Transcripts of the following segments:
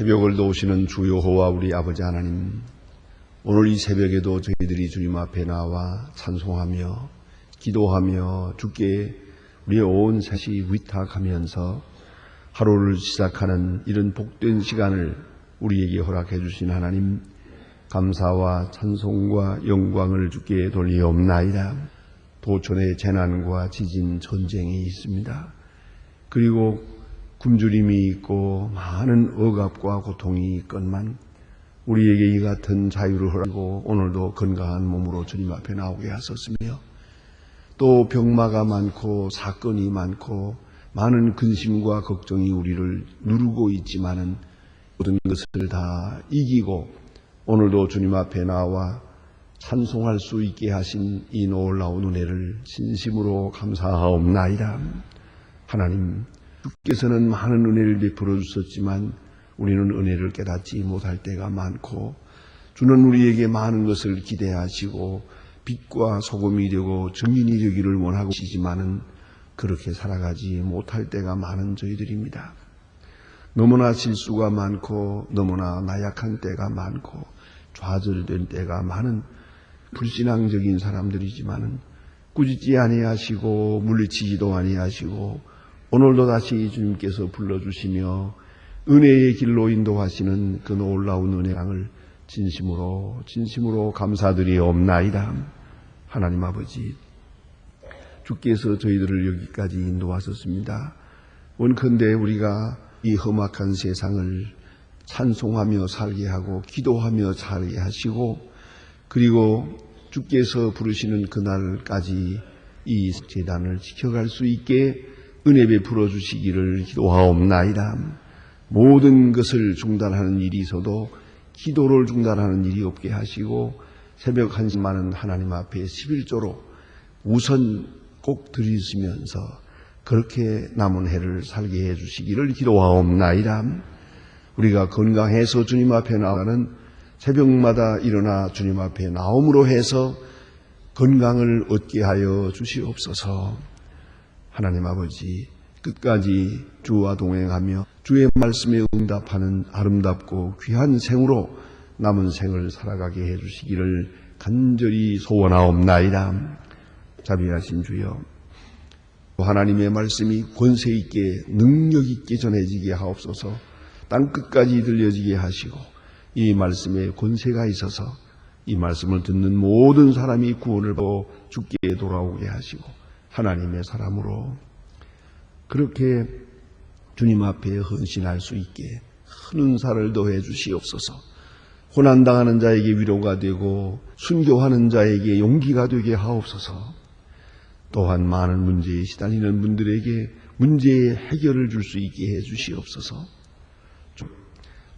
새벽을 도우시는 주 여호와 우리 아버지 하나님, 오늘 이 새벽에도 저희들이 주님 앞에 나와 찬송하며 기도하며 주께 우리의 온 세시 위탁하면서 하루를 시작하는 이런 복된 시간을 우리에게 허락해 주신 하나님 감사와 찬송과 영광을 주께 돌리옵나이다. 도촌에 재난과 지진 전쟁이 있습니다. 그리고 굶주림이 있고 많은 억압과 고통이 있건만 우리에게 이 같은 자유를 허락하고 오늘도 건강한 몸으로 주님 앞에 나오게 하셨으며 또 병마가 많고 사건이 많고 많은 근심과 걱정이 우리를 누르고 있지만은 모든 것을 다 이기고 오늘도 주님 앞에 나와 찬송할 수 있게 하신 이 놀라운 은혜를 진심으로 감사하옵나이다. 하나님, 주께서는 많은 은혜를 베풀어 주셨지만 우리는 은혜를 깨닫지 못할 때가 많고 주는 우리에게 많은 것을 기대하시고 빛과 소금이 되고 증인이 되기를 원하고 계시지만은 그렇게 살아가지 못할 때가 많은 저희들입니다. 너무나 실수가 많고 너무나 나약한 때가 많고 좌절된 때가 많은 불신앙적인 사람들이지만은 꾸짖지 아니하시고 물리치지도 아니하시고 오늘도 다시 주님께서 불러주시며 은혜의 길로 인도하시는 그 놀라운 은혜랑을 진심으로 진심으로 감사드리옵나이다. 하나님 아버지 주께서 저희들을 여기까지 인도하셨습니다. 원컨대 우리가 이 험악한 세상을 찬송하며 살게 하고 기도하며 살게 하시고 그리고 주께서 부르시는 그날까지 이 재단을 지켜갈 수 있게 은혜 베풀어 주시기를 기도하옵나이다. 모든 것을 중단하는 일이 있어도 기도를 중단하는 일이 없게 하시고 새벽 한시 많은 하나님 앞에 11조로 우선 꼭 드리시면서 그렇게 남은 해를 살게 해 주시기를 기도하옵나이다. 우리가 건강해서 주님 앞에 나가는 새벽마다 일어나 주님 앞에 나옴으로 해서 건강을 얻게 하여 주시옵소서. 하나님 아버지 끝까지 주와 동행하며 주의 말씀에 응답하는 아름답고 귀한 생으로 남은 생을 살아가게 해 주시기를 간절히 소원하옵나이다. 자비하신 주여 하나님의 말씀이 권세 있게 능력 있게 전해지게 하옵소서 땅 끝까지 들려지게 하시고 이 말씀에 권세가 있어서 이 말씀을 듣는 모든 사람이 구원을 받고 죽게 돌아오게 하시고 하나님의 사람으로 그렇게 주님 앞에 헌신할 수 있게 큰 은사를 더해 주시옵소서. 고난당하는 자에게 위로가 되고 순교하는 자에게 용기가 되게 하옵소서. 또한 많은 문제에 시달리는 분들에게 문제의 해결을 줄 수 있게 해 주시옵소서.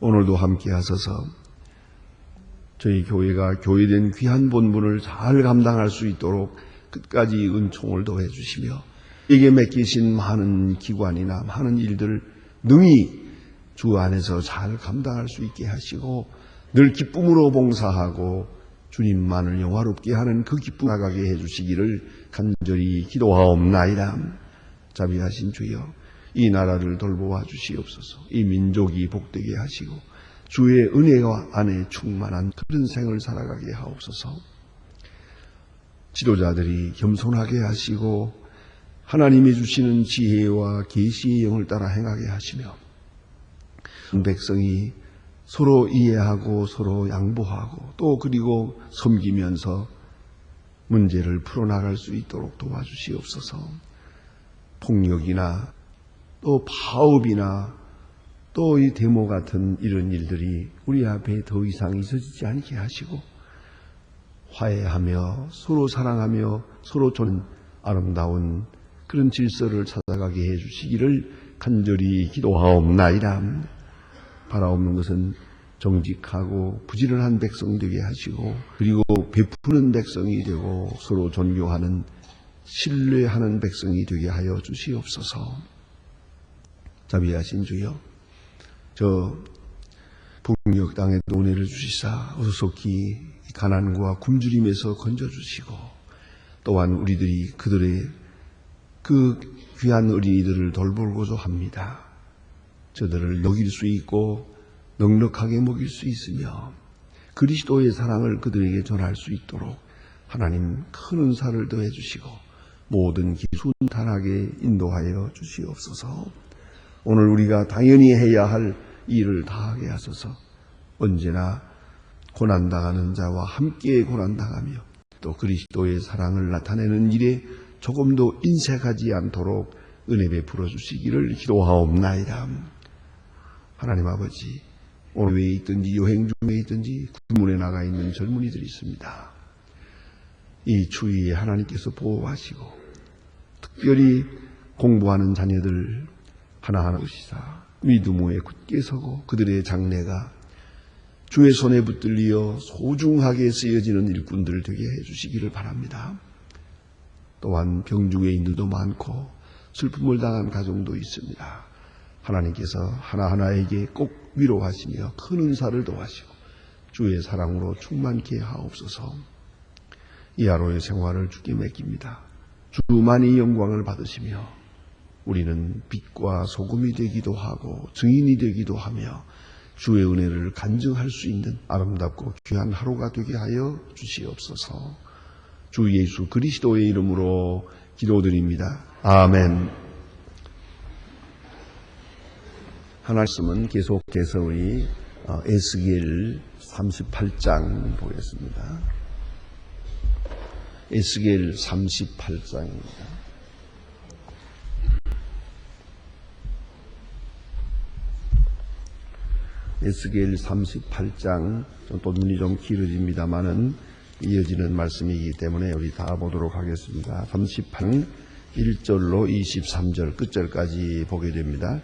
오늘도 함께 하소서. 저희 교회가 교회된 귀한 본분을 잘 감당할 수 있도록 끝까지 은총을 더해 주시며 이게 맡기신 많은 기관이나 많은 일들을 능히 주 안에서 잘 감당할 수 있게 하시고 늘 기쁨으로 봉사하고 주님만을 영화롭게 하는 그 기쁨 나가게 해주시기를 간절히 기도하옵나이다. 자비하신 주여 이 나라를 돌보아 주시옵소서 이 민족이 복되게 하시고 주의 은혜와 안에 충만한 그런 생을 살아가게 하옵소서 지도자들이 겸손하게 하시고 하나님이 주시는 지혜와 계시의 영을 따라 행하게 하시며 백성이 서로 이해하고 서로 양보하고 또 그리고 섬기면서 문제를 풀어나갈 수 있도록 도와주시옵소서. 폭력이나 또 파업이나 또 이 데모 같은 이런 일들이 우리 앞에 더 이상 있어지지 않게 하시고 화해하며 서로 사랑하며 서로 존 아름다운 그런 질서를 찾아가게 해주시기를 간절히 기도하옵나이다. 바라옵는 것은 정직하고 부지런한 백성 되게 하시고 그리고 베푸는 백성이 되고 서로 존경하는 신뢰하는 백성이 되게 하여 주시옵소서. 자비하신 주여, 저 북녘 땅에 은혜를 주시사 어소속히 가난과 굶주림에서 건져주시고 또한 우리들이 그들의 그 귀한 어린이들을 돌보고자 합니다. 저들을 먹일 수 있고 넉넉하게 먹일 수 있으며 그리스도의 사랑을 그들에게 전할 수 있도록 하나님 큰 은사를 더해 주시고 모든 기순탄하게 인도하여 주시옵소서. 오늘 우리가 당연히 해야 할 일을 다하게 하소서. 언제나 고난당하는 자와 함께 고난당하며 또 그리스도의 사랑을 나타내는 일에 조금도 인색하지 않도록 은혜 베풀어 주시기를 기도하옵나이다. 하나님 아버지, 오늘 왜 있든지 여행 중에 있든지 구문에 나가 있는 젊은이들이 있습니다. 이 추위에 하나님께서 보호하시고 특별히 공부하는 자녀들 하나하나 보시사 믿음에 굳게 서고 그들의 장래가 주의 손에 붙들리어 소중하게 쓰여지는 일꾼들 되게 해주시기를 바랍니다. 또한 병중에 있는 도 많고 슬픔을 당한 가정도 있습니다. 하나님께서 하나하나에게 꼭 위로하시며 큰 은사를 도하시고 주의 사랑으로 충만케 하옵소서. 이 하루의 생활을 주께 맡깁니다. 주만이 영광을 받으시며 우리는 빛과 소금이 되기도 하고 증인이 되기도 하며 주의 은혜를 간증할 수 있는 아름답고 귀한 하루가 되게 하여 주시옵소서. 주 예수 그리스도의 이름으로 기도드립니다. 아멘. 하나님은 계속해서 우리 어, 에스겔 38장 보겠습니다. 에스겔 38장입니다. 에스겔 38장 또 눈이 좀 길어집니다만은 이어지는 말씀이기 때문에 우리 다 보도록 하겠습니다. 38 1절로 23절 끝절까지 보게 됩니다.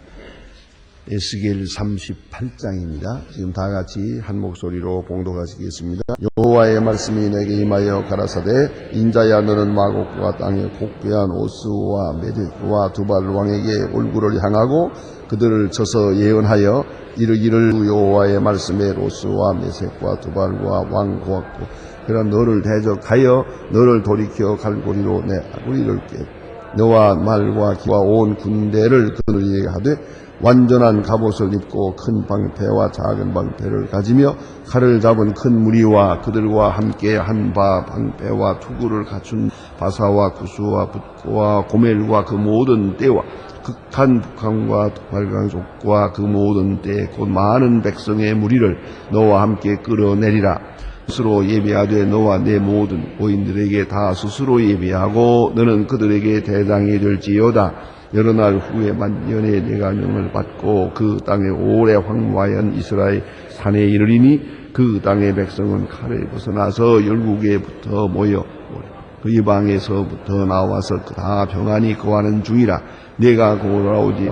에스겔 38장입니다. 지금 다 같이 한 목소리로 봉독하시겠습니다. 여호와의 말씀이 내게 임하여 가라사대 인자야 너는 마곡과 땅의 곡괴한 오스와 메덱과 두발 왕에게 얼굴을 향하고 그들을 쳐서 예언하여 이르기를 여호와의 말씀에 로스와 메색과 두발과 왕 고았고 그러 너를 대적하여 너를 돌이켜 갈고리로 내 아구리를 깨 너와 말과 기와 온 군대를 그들에게 하되 완전한 갑옷을 입고 큰 방패와 작은 방패를 가지며 칼을 잡은 큰 무리와 그들과 함께 한바 방패와 투구를 갖춘 바사와 구수와 붓고와 고멜과 그 모든 때와 극한 북한과 발강족과 그 모든 때곧 많은 백성의 무리를 너와 함께 끌어내리라. 스스로 예배하되 너와 내 모든 고인들에게 다 스스로 예배하고 너는 그들에게 대장이 될지어다. 여러 날 후에 만년에 내가 명을 받고 그 땅에 오래 황무하연 이스라엘 산에 이르리니 그 땅의 백성은 칼에 벗어나서 열국에부터 모여 그 이방에서부터 나와서 다 평안히 거하는 중이라 내가 고라오지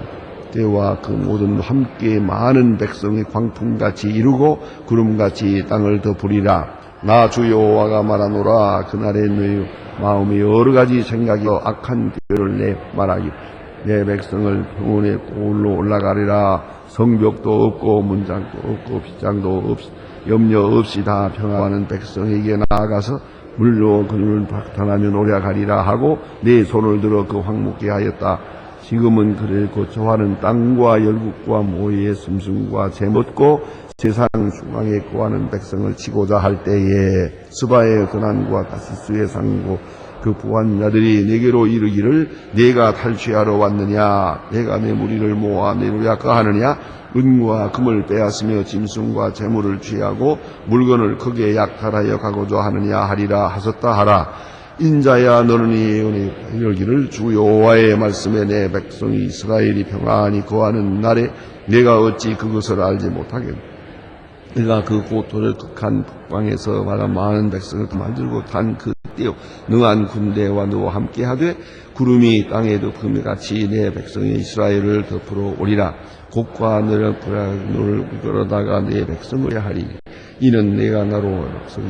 때와 그 모든 함께 많은 백성의 광풍같이 이루고 구름같이 땅을 덮으리라. 나 주 여호와가 말하노라. 그날에 너희 마음이 여러 가지 생각이 악한 길을 내 말하기 내 백성을 평온의 골로 올라가리라 성벽도 없고 문장도 없고 빗장도 없 염려 없이 다 평안하는 백성에게 나아가서 물로 그를 박탄하며 노래하리라 하고 내 손을 들어 그 황무게 하였다. 지금은 그를 고쳐하는 땅과 열국과 모의 숨숨과 재먹고 세상 중앙에 구하는 백성을 치고자 할 때에 스바의 근한과 다시스의 상고 그 부한 자들이 내게로 이르기를 내가 탈취하러 왔느냐? 내가 내 무리를 모아 내로야 거하느냐? 은과 금을 빼앗으며 짐승과 재물을 취하고 물건을 크게 약탈하여 가고자 하느냐 하리라 하셨다 하라. 인자야 너는 이 예언의 이르기를 주 여호와의 말씀에 내 백성이 이스라엘이 평안히 거하는 날에 내가 어찌 그것을 알지 못하겠노 내가 그 고토를 극한 북방에서 말한 많은 백성을 만들고 단그 띄어 능한 군대와 너와 함께 하되 구름이 땅에 덮음이 같이 내 백성의 이스라엘을 덮으러 오리라. 곡과 너를 불안을 끌어다가 내 백성을 하리. 이는 내가 나로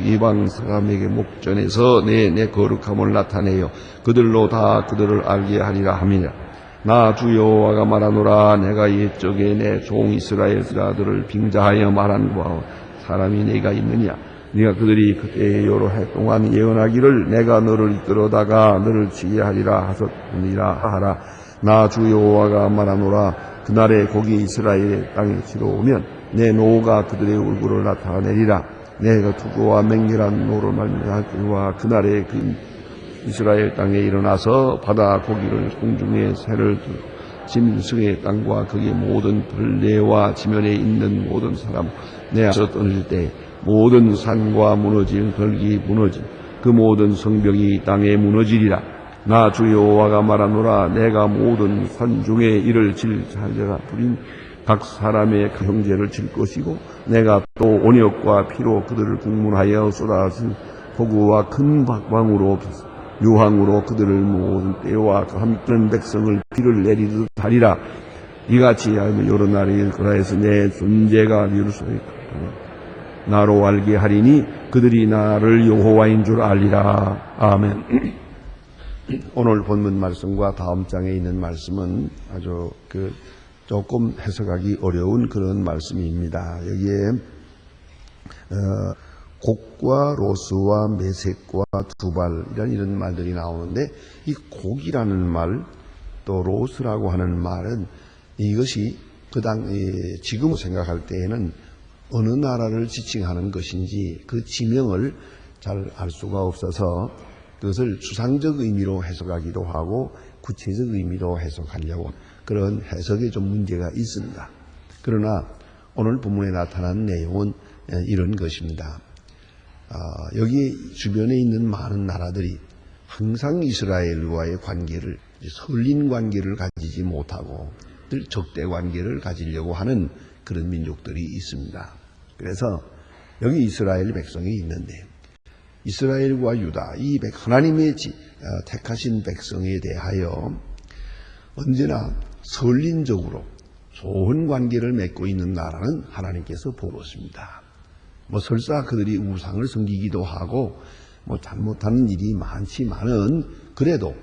이방 사람에게 목전에서 내, 내 거룩함을 나타내어 그들로 다 그들을 알게 하리라 함이라 나 주 여호와가 말하노라 내가 옛적에 내 종 이스라엘 자들을 빙자하여 말한 바 사람이 내가 있느냐? 네가 그들이 그때 여러 해 동안 예언하기를 내가 너를 이끌어다가 너를 지혜하리라 하셨느니라 하라. 나 주 여호와가 말하노라 그날에 고기 이스라엘의 땅에 치러오면 내 노가 그들의 얼굴을 나타내리라. 내가 두고와 맹렬한 노를 말미암아 그날에 그 이스라엘 땅에 일어나서 바다 고기를 공중에 새를 짐승의 땅과 그의 모든 벌레와 지면에 있는 모든 사람 내 앞서 떠날 때 모든 산과 무너진 걸기 무너진 그 모든 성벽이 땅에 무너지리라. 나 주 여호와가 말하노라 내가 모든 산 중에 이를 질 자녀가 부린 각 사람의 그 형제를 질 것이고 내가 또 온역과 피로 그들을 국문하여 쏟아진 폭우와 큰 박방으로 유황으로 그들을 모든 때와 그 함께는 백성을 비를 내리듯 하리라. 이같이 하면 여러 날이 그라 해서 내 존재가 이루소이다. 나로 알게 하리니 그들이 나를 여호와인 줄 알리라. 아멘. 오늘 본문 말씀과 다음 장에 있는 말씀은 아주 그 조금 해석하기 어려운 그런 말씀입니다. 여기에 어, 곡과 로스와 매색과 두발이란 이런 말들이 나오는데 이 곡이라는 말 또 로스라고 하는 말은 이것이 그당 지금 생각할 때에는 어느 나라를 지칭하는 것인지 그 지명을 잘 알 수가 없어서 그것을 추상적 의미로 해석하기도 하고 구체적 의미로 해석하려고 그런 해석에 좀 문제가 있습니다. 그러나 오늘 본문에 나타난 내용은 이런 것입니다. 아, 여기 주변에 있는 많은 나라들이 항상 이스라엘과의 관계를 설린 관계를 가지지 못하고 늘 적대 관계를 가지려고 하는 그런 민족들이 있습니다. 그래서 여기 이스라엘 백성이 있는데 이스라엘과 유다 이 하나님의 어, 택하신 백성에 대하여 언제나 설린적으로 좋은 관계를 맺고 있는 나라는 하나님께서 보셨습니다. 뭐 설사 그들이 우상을 섬기기도 하고 뭐 잘못하는 일이 많지만은 그래도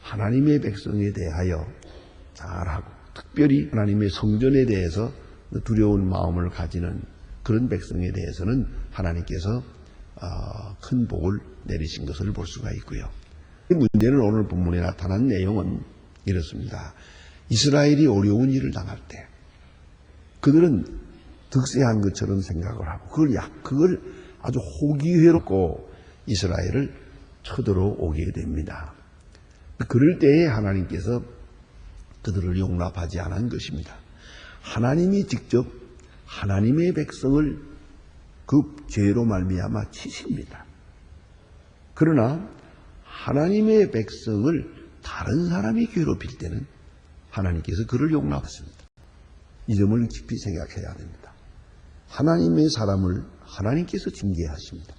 하나님의 백성에 대하여 잘하고 특별히 하나님의 성전에 대해서 두려운 마음을 가지는 그런 백성에 대해서는 하나님께서 어, 큰 복을 내리신 것을 볼 수가 있고요. 이 문제는 오늘 본문에 나타난 내용은 이렇습니다. 이스라엘이 어려운 일을 당할 때 그들은 득세한 것처럼 생각을 하고 그걸 약 그걸 아주 호기회롭고 이스라엘을 쳐들어오게 됩니다. 그럴 때에 하나님께서 그들을 용납하지 않은 것입니다. 하나님이 직접 하나님의 백성을 그 죄로 말미암아 치십니다. 그러나 하나님의 백성을 다른 사람이 괴롭힐 때는 하나님께서 그를 용납했습니다. 이 점을 깊이 생각해야 됩니다. 하나님의 사람을 하나님께서 징계하십니다.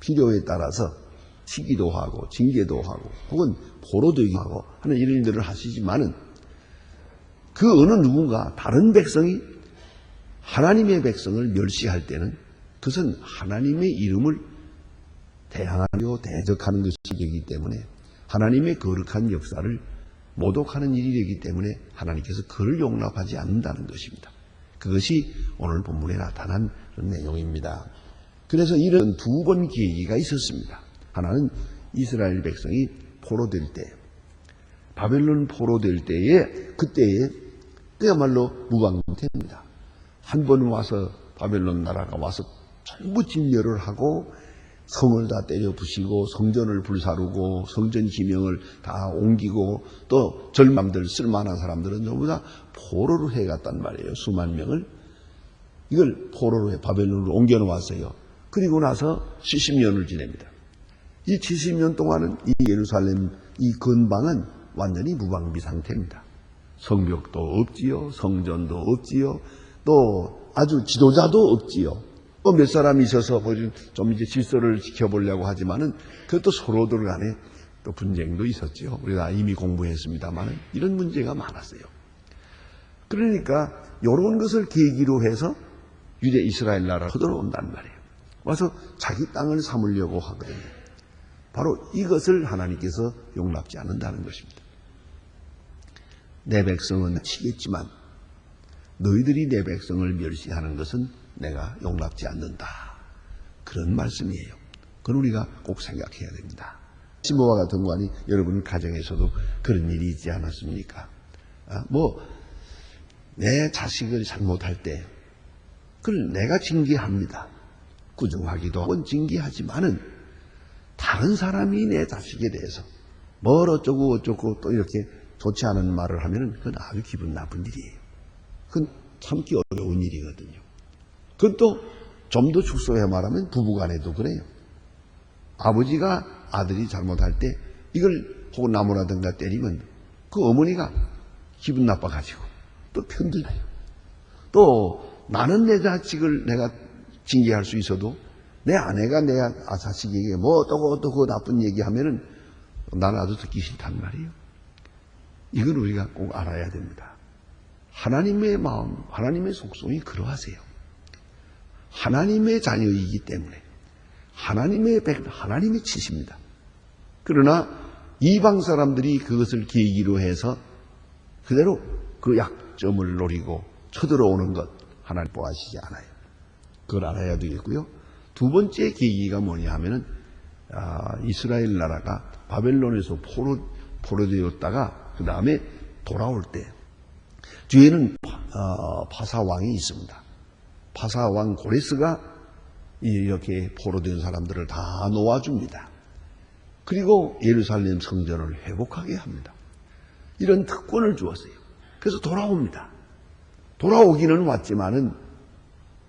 필요에 따라서 치기도 하고 징계도 하고 혹은 보로되기도 하고 하는 이런 일들을 하시지만은 그 어느 누군가 다른 백성이 하나님의 백성을 멸시할 때는 그것은 하나님의 이름을 대항하려 대적하는 것이기 때문에 하나님의 거룩한 역사를 모독하는 일이 되기 때문에 하나님께서 그를 용납하지 않는다는 것입니다. 그것이 오늘 본문에 나타난 내용입니다. 그래서 이런 두 번 계기가 있었습니다. 하나는 이스라엘 백성이 포로될 때, 바벨론 포로될 때에 그때에 그야말로 무방비입니다. 한 번 와서 바벨론 나라가 와서 전부 진멸을 하고 성을 다 때려 부시고 성전을 불사르고 성전 기명을 다 옮기고 또 절망들 쓸만한 사람들은 전부 다 포로로 해갔단 말이에요. 수만 명을. 이걸 포로로 해 바벨론으로 옮겨 놓았어요. 그리고 나서 70년을 지냅니다. 이 70년 동안은 이 예루살렘 이 근방은 완전히 무방비 상태입니다. 성벽도 없지요. 성전도 없지요. 또 아주 지도자도 없지요. 또 몇 사람이 있어서 뭐좀 이제 질서를 지켜보려고 하지만은 그것도 서로들 간에 또 분쟁도 있었죠. 우리가 이미 공부했습니다만 이런 문제가 많았어요. 그러니까 이런 것을 계기로 해서 유대 이스라엘 나라가 들어온단 말이에요. 와서 자기 땅을 삼으려고 하거든요. 바로 이것을 하나님께서 용납지 않는다는 것입니다. 내 백성은 치겠지만 너희들이 내 백성을 멸시하는 것은 내가 용납지 않는다. 그런 말씀이에요. 그건 우리가 꼭 생각해야 됩니다. 신모와 같은 관이 여러분 가정에서도 그런 일이 있지 않았습니까? 아, 뭐, 내 자식을 잘못할 때, 그걸 내가 징계합니다. 꾸중하기도 하고 징계하지만은 다른 사람이 내 자식에 대해서 뭘 어쩌고 어쩌고 또 이렇게 좋지 않은 말을 하면은 그건 아주 기분 나쁜 일이에요. 그건 참기 어려운 일이거든요. 그건 또 좀 더 축소해 말하면 부부간에도 그래요. 아버지가 아들이 잘못할 때 이걸 혹은 나무라든가 때리면 그 어머니가 기분 나빠가지고 또 편들어요. 또 나는 내 자식을 내가 징계할 수 있어도 내 아내가 내 아- 자식에게 뭐 어떠고 어떠고 나쁜 얘기하면은 나는 아주 듣기 싫단 말이에요. 이걸 우리가 꼭 알아야 됩니다. 하나님의 마음, 하나님의 속성이 그러하세요. 하나님의 자녀이기 때문에 하나님의 백, 하나님의 치십니다. 그러나 이방 사람들이 그것을 계기로 해서 그대로 그 약점을 노리고 쳐들어오는 것 하나님 보아하시지 않아요. 그걸 알아야 되겠고요. 두 번째 계기가 뭐냐 하면은 아, 이스라엘 나라가 바벨론에서 포로 포로되었다가 그 다음에 돌아올 때 뒤에는 어, 파사 왕이 있습니다. 파사 왕 고레스가 이렇게 포로된 사람들을 다 놓아줍니다. 그리고 예루살렘 성전을 회복하게 합니다. 이런 특권을 주었어요. 그래서 돌아옵니다. 돌아오기는 왔지만은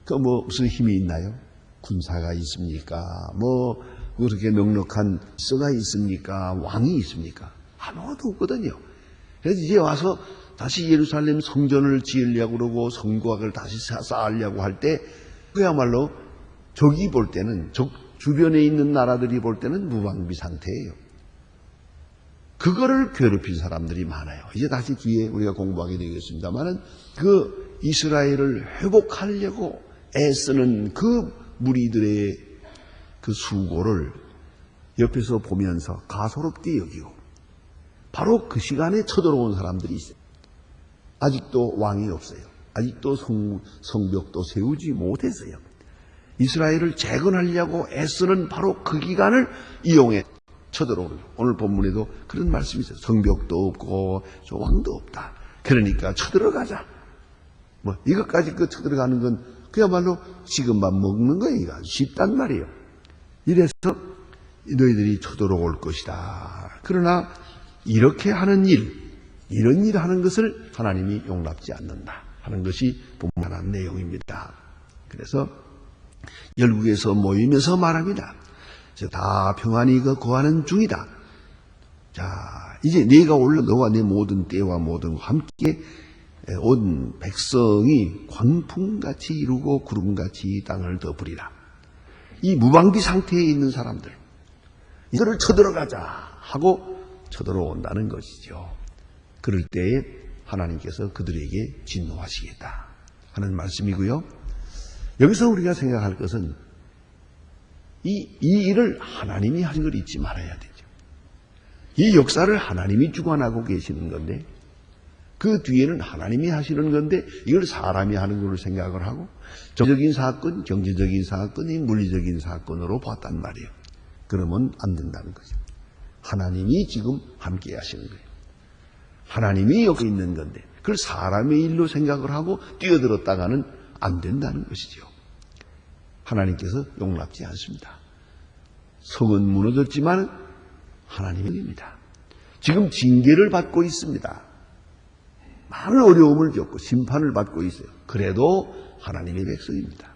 그 뭐 무슨 힘이 있나요? 군사가 있습니까? 뭐 그렇게 넉넉한 서가 있습니까? 왕이 있습니까? 아무것도 없거든요. 그래서 이제 와서 다시 예루살렘 성전을 지으려고 그러고 성곽을 다시 쌓- 쌓으려고 할 때 그야말로 적이 볼 때는 적 주변에 있는 나라들이 볼 때는 무방비 상태예요. 그거를 괴롭힌 사람들이 많아요. 이제 다시 뒤에 우리가 공부하게 되겠습니다만은 그 이스라엘을 회복하려고 애쓰는 그 무리들의 그 수고를 옆에서 보면서 가소롭게 여기고 바로 그 시간에 쳐들어온 사람들이 있어요. 아직도 왕이 없어요. 아직도 성, 성벽도 세우지 못했어요. 이스라엘을 재건하려고 애쓰는 바로 그 기간을 이용해 쳐들어오는. 오늘 본문에도 그런 말씀이 있어요. 성벽도 없고 저 왕도 없다. 그러니까 쳐들어가자. 뭐 이것까지 그 쳐들어가는 건 그야말로 지금만 먹는. 이거 쉽단 말이에요. 이래서 너희들이 쳐들어올 것이다. 그러나 이렇게 하는 일, 이런 일 하는 것을 하나님이 용납지 않는다 하는 것이 분만한 내용입니다. 그래서 열국에서 모이면서 말합니다. 다 평안히 그 거하는 중이다. 자, 이제 네가 올라 너와 내 모든 때와 모든 함께 온 백성이 광풍같이 이루고 구름같이 땅을 덮으리라. 이 무방비 상태에 있는 사람들, 이들을 쳐들어가자 하고 쳐들어온다는 것이죠. 그럴 때에 하나님께서 그들에게 진노하시겠다 하는 말씀이고요. 여기서 우리가 생각할 것은 이, 이 일을 하나님이 하는 걸 잊지 말아야 되죠. 이 역사를 하나님이 주관하고 계시는 건데 그 뒤에는 하나님이 하시는 건데 이걸 사람이 하는 걸로 생각을 하고 정적인 사건, 경제적인 사건이 물리적인 사건으로 봤단 말이에요. 그러면 안 된다는 거죠. 하나님이 지금 함께 하시는 거예요. 하나님이 여기 있는 건데 그걸 사람의 일로 생각을 하고 뛰어들었다가는 안 된다는 것이죠. 하나님께서 용납지 않습니다. 성은 무너졌지만 하나님입니다. 지금 징계를 받고 있습니다. 많은 어려움을 겪고 심판을 받고 있어요. 그래도 하나님의 백성입니다.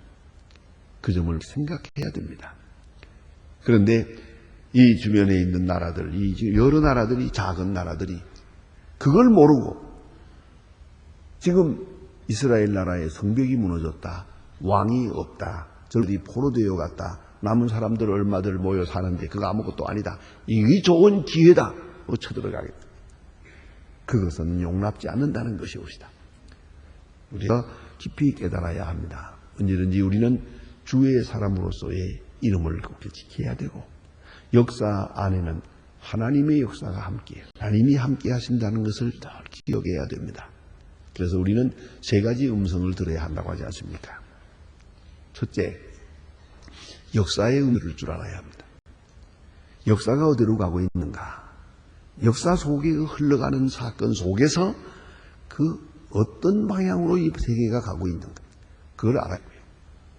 그 점을 생각해야 됩니다. 그런데 이 주변에 있는 나라들, 이 여러 나라들이 작은 나라들이 그걸 모르고 지금 이스라엘 나라의 성벽이 무너졌다. 왕이 없다. 저들이 포로되어 갔다. 남은 사람들 얼마들 모여 사는데 그거 아무것도 아니다. 이게 좋은 기회다. 어, 쳐들어가겠다. 그것은 용납지 않는다는 것이 옵시다. 우리가 깊이 깨달아야 합니다. 언제든지 우리는 주의 사람으로서의 이름을 높이 지켜야 되고 역사 안에는 하나님의 역사가 함께 하나님이 함께 하신다는 것을 늘 기억해야 됩니다. 그래서 우리는 세 가지 음성을 들어야 한다고 하지 않습니까? 첫째, 역사의 의미를 줄 알아야 합니다. 역사가 어디로 가고 있는가? 역사 속에 흘러가는 사건 속에서 그 어떤 방향으로 이 세계가 가고 있는가? 그걸 알아야 해요.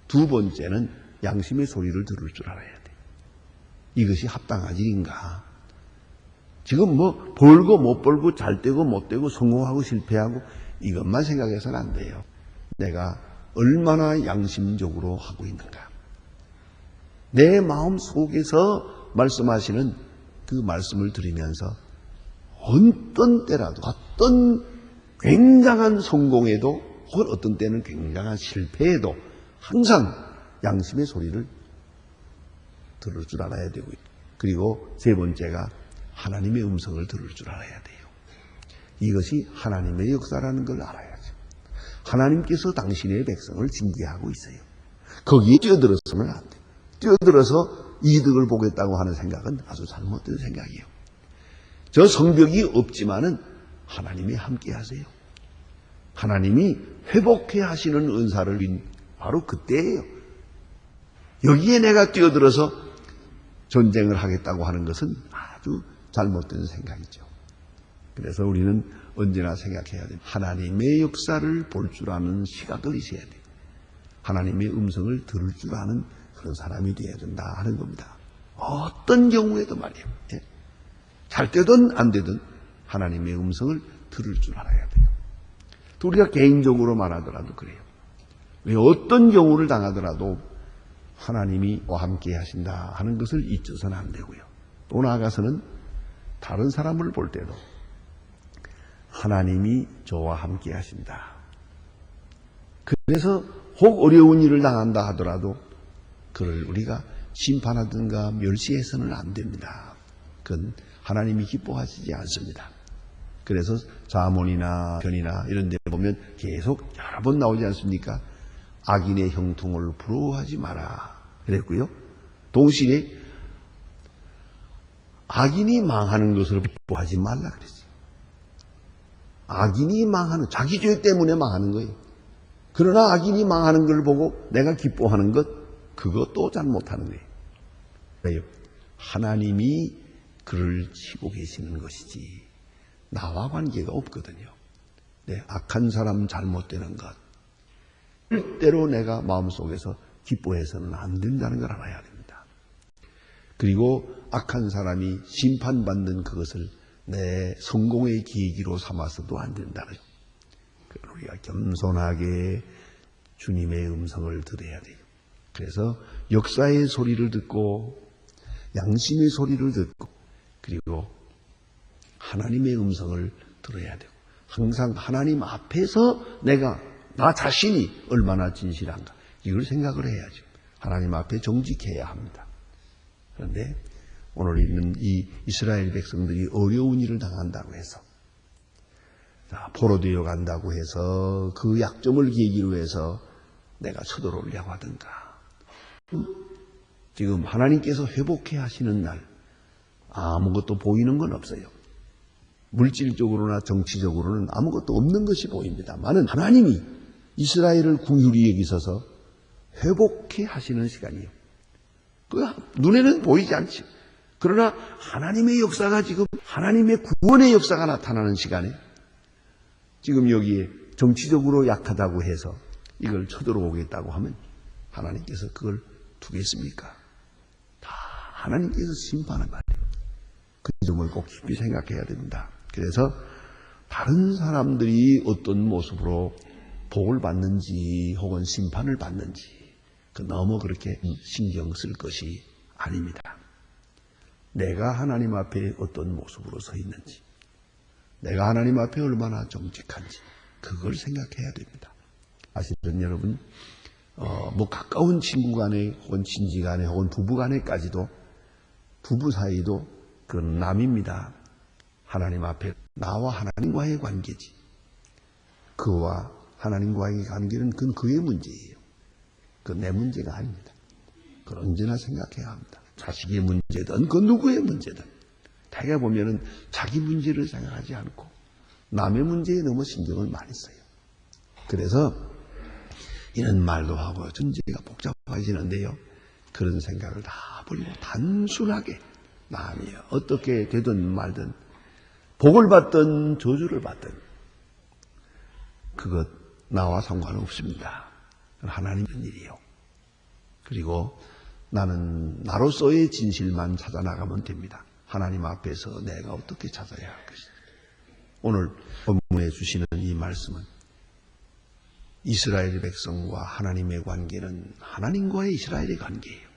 두 번째는 양심의 소리를 들을 줄 알아야 돼. 이것이 합당한 일인가? 지금 뭐 벌고 못 벌고 잘 되고 못 되고 성공하고 실패하고 이것만 생각해서는 안 돼요. 내가 얼마나 양심적으로 하고 있는가. 내 마음 속에서 말씀하시는 그 말씀을 들으면서 어떤 때라도 어떤 굉장한 성공에도 혹은 어떤 때는 굉장한 실패에도 항상 양심의 소리를 들을 줄 알아야 되고 그리고 세 번째가 하나님의 음성을 들을 줄 알아야 돼요. 이것이 하나님의 역사라는 걸 알아야죠. 하나님께서 당신의 백성을 징계하고 있어요. 거기에 뛰어들었으면 안 돼요. 뛰어들어서 이득을 보겠다고 하는 생각은 아주 잘못된 생각이에요. 저 성벽이 없지만은 하나님이 함께 하세요. 하나님이 회복해 하시는 은사를 빈 바로 그때예요. 여기에 내가 뛰어들어서 전쟁을 하겠다고 하는 것은 아주 잘못된 생각이죠. 그래서 우리는 언제나 생각해야 됩니다. 하나님의 역사를 볼 줄 아는 시각을 있어야 돼요. 하나님의 음성을 들을 줄 아는 그런 사람이 되어야 된다 하는 겁니다. 어떤 경우에도 말이에요. 예. 잘 되든 안 되든 하나님의 음성을 들을 줄 알아야 돼요. 또 우리가 개인적으로 말하더라도 그래요. 왜 어떤 경우를 당하더라도 하나님이 와 함께 하신다 하는 것을 잊어서는 안 되고요. 또 나아가서는 다른 사람을 볼 때도 하나님이 저와 함께 하신다. 그래서 혹 어려운 일을 당한다 하더라도 그를 우리가 심판하든가 멸시해서는 안 됩니다. 그건 하나님이 기뻐하시지 않습니다. 그래서 자문이나 변이나 이런 데 보면 계속 여러 번 나오지 않습니까? 악인의 형통을 부러워하지 마라. 그랬고요. 동시에 악인이 망하는 것을 기뻐하지 말라 그랬어요. 악인이 망하는, 자기 죄 때문에 망하는 거예요. 그러나 악인이 망하는 걸 보고 내가 기뻐하는 것, 그것도 잘못하는 거예요. 하나님이 그를 치고 계시는 것이지, 나와 관계가 없거든요. 네, 악한 사람 잘못되는 것. 때로 내가 마음속에서 기뻐해서는 안 된다는 걸 알아야 됩니다. 그리고 악한 사람이 심판받는 그것을 내 성공의 계기로 삼아서도 안 된다는 우리가 겸손하게 주님의 음성을 들어야 돼요. 그래서 역사의 소리를 듣고 양심의 소리를 듣고 그리고 하나님의 음성을 들어야 되고 항상 하나님 앞에서 내가 나 자신이 얼마나 진실한가 이걸 생각을 해야죠. 하나님 앞에 정직해야 합니다. 그런데 오늘 있는 이 이스라엘 백성들이 어려운 일을 당한다고 해서 자, 포로되어 간다고 해서 그 약점을 계기로 해서 내가 서두르려고 하든가 지금 하나님께서 회복해 하시는 날 아무것도 보이는 건 없어요. 물질적으로나 정치적으로는 아무것도 없는 것이 보입니다만은 하나님이 이스라엘을 궁휼히 여기셔서 회복해 하시는 시간이에요. 그 눈에는 보이지 않지. 그러나 하나님의 역사가 지금 하나님의 구원의 역사가 나타나는 시간에 지금 여기에 정치적으로 약하다고 해서 이걸 쳐들어오겠다고 하면 하나님께서 그걸 두겠습니까? 다 하나님께서 심판을 말이에요. 그 점을 꼭 깊이 생각해야 됩니다. 그래서 다른 사람들이 어떤 모습으로 복을 받는지 혹은 심판을 받는지 그 너무 그렇게 신경 쓸 것이 아닙니다. 내가 하나님 앞에 어떤 모습으로 서 있는지, 내가 하나님 앞에 얼마나 정직한지, 그걸 생각해야 됩니다. 사실은 여러분, 어, 뭐 가까운 친구 간에, 혹은 친지 간에, 혹은 부부 간에까지도, 부부 사이도 그건 남입니다. 하나님 앞에 나와 하나님과의 관계지. 그와 하나님과의 관계는 그건 그의 문제예요. 그건 내 문제가 아닙니다. 그걸 언제나 생각해야 합니다. 자식의 문제든 그 누구의 문제든 대개 보면은 자기 문제를 생각하지 않고 남의 문제에 너무 신경을 많이 써요. 그래서 이런 말도 하고 전제가 복잡해지는데요. 그런 생각을 다 버리고 단순하게 남이 어떻게 되든 말든 복을 받든 저주를 받든 그것 나와 상관없습니다. 하나님의 일이요. 그리고 나는 나로서의 진실만 찾아 나가면 됩니다. 하나님 앞에서 내가 어떻게 찾아야 할 것인가. 오늘 본문에 주시는 이 말씀은 이스라엘 백성과 하나님의 관계는 하나님과의 이스라엘의 관계예요.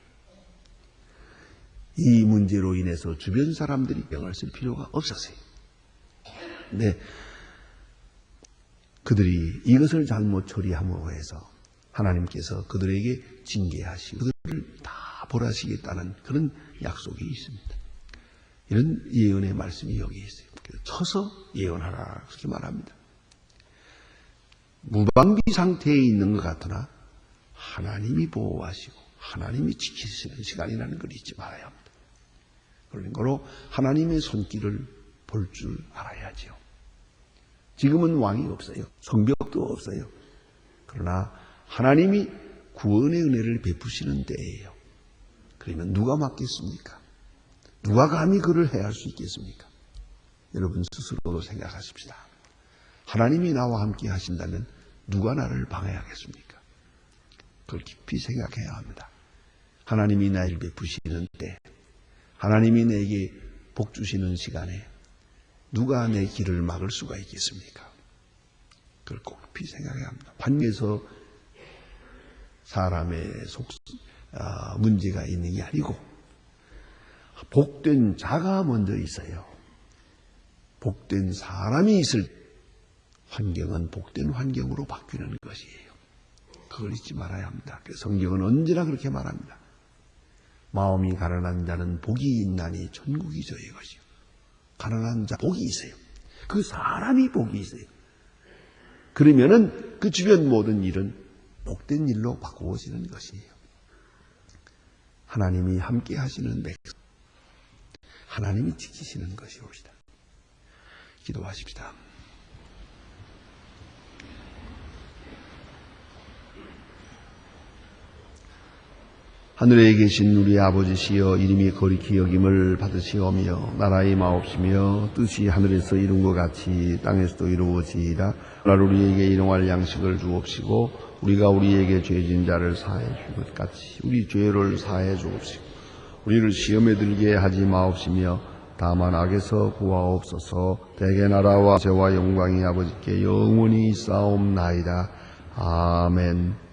이 문제로 인해서 주변 사람들이 병을 쓸 필요가 없었어요. 근데 그들이 이것을 잘못 처리함으로 해서 하나님께서 그들에게 징계하시고 그들을 다 벌하시겠다는 그런 약속이 있습니다. 이런 예언의 말씀이 여기 있어요. 쳐서 예언하라 그렇게 말합니다. 무방비 상태에 있는 것 같으나 하나님이 보호하시고 하나님이 지키시는 시간이라는 걸 잊지 말아야 합니다. 그런 거로 하나님의 손길을 볼 줄 알아야죠. 지금은 왕이 없어요. 성벽도 없어요. 그러나 하나님이 구원의 은혜를 베푸시는 때예요. 그러면 누가 맡겠습니까? 누가 감히 그를 해할 수 있겠습니까? 여러분 스스로도 생각하십시다. 하나님이 나와 함께 하신다면 누가 나를 방해하겠습니까? 그걸 깊이 생각해야 합니다. 하나님이 나를 베푸시는 때, 하나님이 내게 복 주시는 시간에 누가 내 길을 막을 수가 있겠습니까? 그걸 꼭 깊이 생각해야 합니다. 관계에서 사람의 속, 아, 문제가 있는 게 아니고, 복된 자가 먼저 있어요. 복된 사람이 있을 환경은 복된 환경으로 바뀌는 것이에요. 그걸 잊지 말아야 합니다. 그래서 성경은 언제나 그렇게 말합니다. 마음이 가난한 자는 복이 있나니 천국이 저의 것이요. 가난한 자 복이 있어요. 그 사람이 복이 있어요. 그러면은 그 주변 모든 일은 복된 일로 바꾸어지는 것이에요. 하나님이 함께 하시는 백성, 하나님이 지키시는 것이옵시다. 기도하십시다. 하늘에 계신 우리 아버지시여 이름이 거룩히 여김을 받으시오며 나라의 마옵시며 뜻이 하늘에서 이룬 것 같이 땅에서도 이루어지이다. 오늘 우리에게 일용할 양식을 주옵시고 우리가 우리에게 죄진 자를 사해 줄것 같이 우리 죄를 사해 주옵시고 우리를 시험에 들게 하지 마옵시며 다만 악에서 구하옵소서 대개 나라와 죄와 영광이 아버지께 영원히 싸움나이다. 아멘